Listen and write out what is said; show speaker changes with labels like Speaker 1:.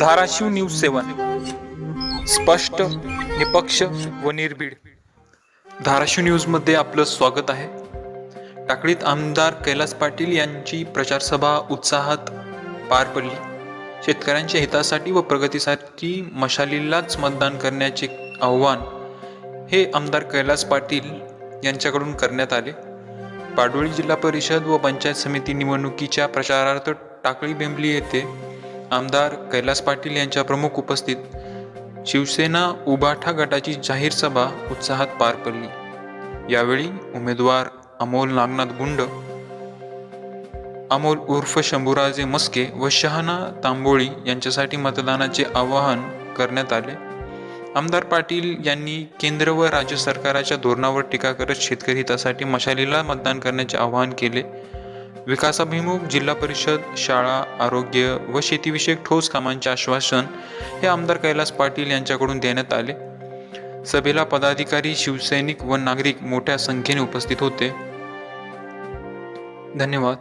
Speaker 1: Dharashiv news सेवन. स्पष्ट निपक्ष व निर्भीड. धाराशिव न्यूजमध्ये आपलं स्वागत आहे. टाकळीत आमदार कैलास पाटील यांची प्रचारसभा उत्साहात पार पडली. शेतकऱ्यांच्या हितासाठी व प्रगतीसाठी मशालीलाच मतदान करण्याचे आव्हान हे आमदार कैलास पाटील यांच्याकडून करण्यात आले. पाडोळी जिल्हा परिषद व पंचायत समिती निवडणुकीच्या प्रचारार्थ टाकळी बेंबली येथे आमदार कैलास पाटील यांच्या प्रमुख उपस्थित शिवसेना उबाठा गटाची जाहीर सभा उत्साहात पार पडली. यावेळी उमेदवार अमोल नागनाथ गुंड अमोल उर्फ शंभूराजे मस्के व शहाना तांबोळी यांच्यासाठी मतदानाचे आवाहन करण्यात आले. आमदार पाटील यांनी केंद्र व राज्य सरकारच्या धोरणावर टीका करत शेतकरी हितासाठी मशालीला मतदान करण्याचे आवाहन केले. विकासाभिमुख जिल्हा परिषद शाळा आरोग्य व शेतीविषयक ठोस कामांचे आश्वासन हे आमदार कैलास पाटील यांच्याकडून देण्यात आले. सभेला पदाधिकारी शिवसैनिक व नागरिक मोठ्या संख्येने उपस्थित होते. धन्यवाद.